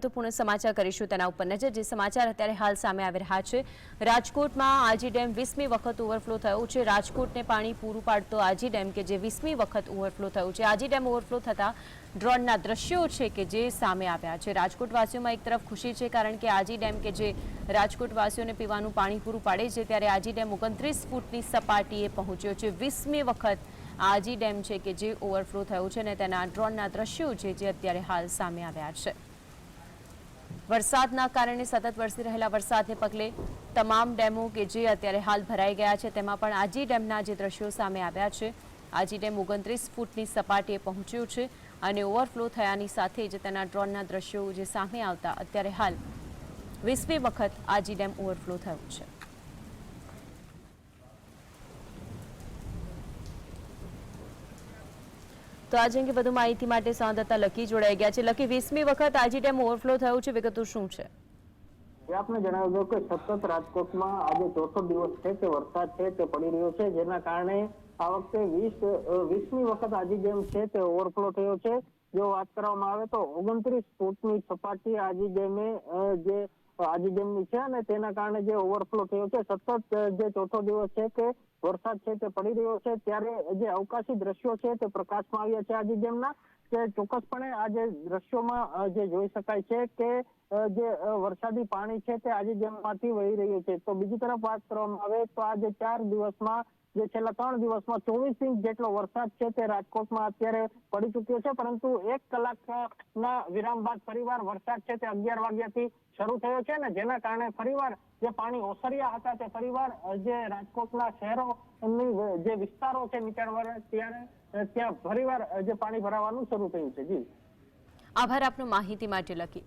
મહત્વપૂર્ણ સમાચાર કરીશું તેના ઉપર નજર, જે સમાચાર અત્યારે હાલ સામે આવી રહ્યા છે. રાજકોટમાં આજી ડેમ વીસમી વખત ઓવરફ્લો થયો છે. રાજકોટને પાણી પૂરું પાડતો આજી ડેમ કે જે વીસમી વખત ઓવરફ્લો થયું છે. આજી ડેમ ઓવરફ્લો થતા ડ્રોનના દ્રશ્યો છે કે જે સામે આવ્યા છે. રાજકોટવાસીઓમાં એક તરફ ખુશી છે કારણ કે આજી ડેમ કે જે રાજકોટવાસીઓને પીવાનું પાણી પૂરું પાડે છે ત્યારે આજી ડેમ ઓગણત્રીસ ફૂટની સપાટીએ પહોંચ્યો છે. વીસમી વખત આજી ડેમ છે કે જે ઓવરફ્લો થયો છે અને તેના ડ્રોનના દ્રશ્યો છે જે અત્યારે હાલ સામે આવ્યા છે. વરસાદના કારણે સતત વરસી રહેલા વરસાદને પગલે તમામ ડેમો કે જે અત્યારે હાલ ભરાઈ ગયા છે, તેમાં પણ આજી ડેમના જે દ્રશ્યો સામે આવ્યા છે. આજી ડેમ ઓગણત્રીસ ફૂટની સપાટીએ પહોંચ્યો છે અને ઓવરફ્લો થયાની સાથે જ તેના ડ્રોનના દ્રશ્યો જે સામે આવતા, અત્યારે હાલ વીસમી વખત આજી ડેમ ઓવરફ્લો થયો છે. તો આજે અંગે વધુ માહિતી માટે સંવાદદાતા લકી જોડાઈ ગયા છે. લકી, વીસમી વખત આજી ડેમ ઓવરફ્લો થયો છે. વિગતો શું છે? આપને જણાવી દઉં કે સતત રાજકોટમાં આજે ચોથો દિવસ છે કે વરસાદ છે, તે પડી રહ્યો છે. જેના કારણે આ વખતે વીસ વીસમી વખત આજી ડેમ છે તે ઓવરફ્લો થયો છે. જો વાત કરવામાં આવે તો ઓગણત્રીસ ફૂટની સપાટી આજી ડેમે જે આજી ડેમની છે અને તેના કારણે જે ઓવરફ્લો થયો છે, સતત જે ચોથો દિવસ છે કે વરસાદ છે તે પડી રહ્યો છે, ત્યારે જે અવકાશી દ્રશ્યો છે તે પ્રકાશમાં આવ્યા છે આજી ડેમના કે ચોક્કસપણે આ જે દ્રશ્યોમાં જે જોઈ શકાય છે કે જે વરસાદી પાણી છે તે આજે ડેમમાંથી વહી રહ્યું છે. તો બીજી તરફ વાત કરવામાં આવે તો આજે ચાર દિવસમાં જે છેલ્લા ત્રણ દિવસમાં ચોવીસ ઇંચ જેટલો વરસાદ છે તે રાજકોટમાં અત્યારે પડી ચુક્યો છે, પરંતુ એક કલાકના વિરામ બાદ ફરીવાર વરસાદ છે તે અગિયાર વાગ્યાથી શરૂ થયો છે ને જેના કારણે ફરીવાર જે પાણી ઓસર્યા હતા તે ફરીવાર જે રાજકોટના શહેરોની જે વિસ્તારો છે નીચાણવાળા, ત્યારે ત્યાં ફરીવાર જે પાણી ભરાવાનું શરૂ થયું છે. જી. આભાર આપનું માહિતી માટે લકી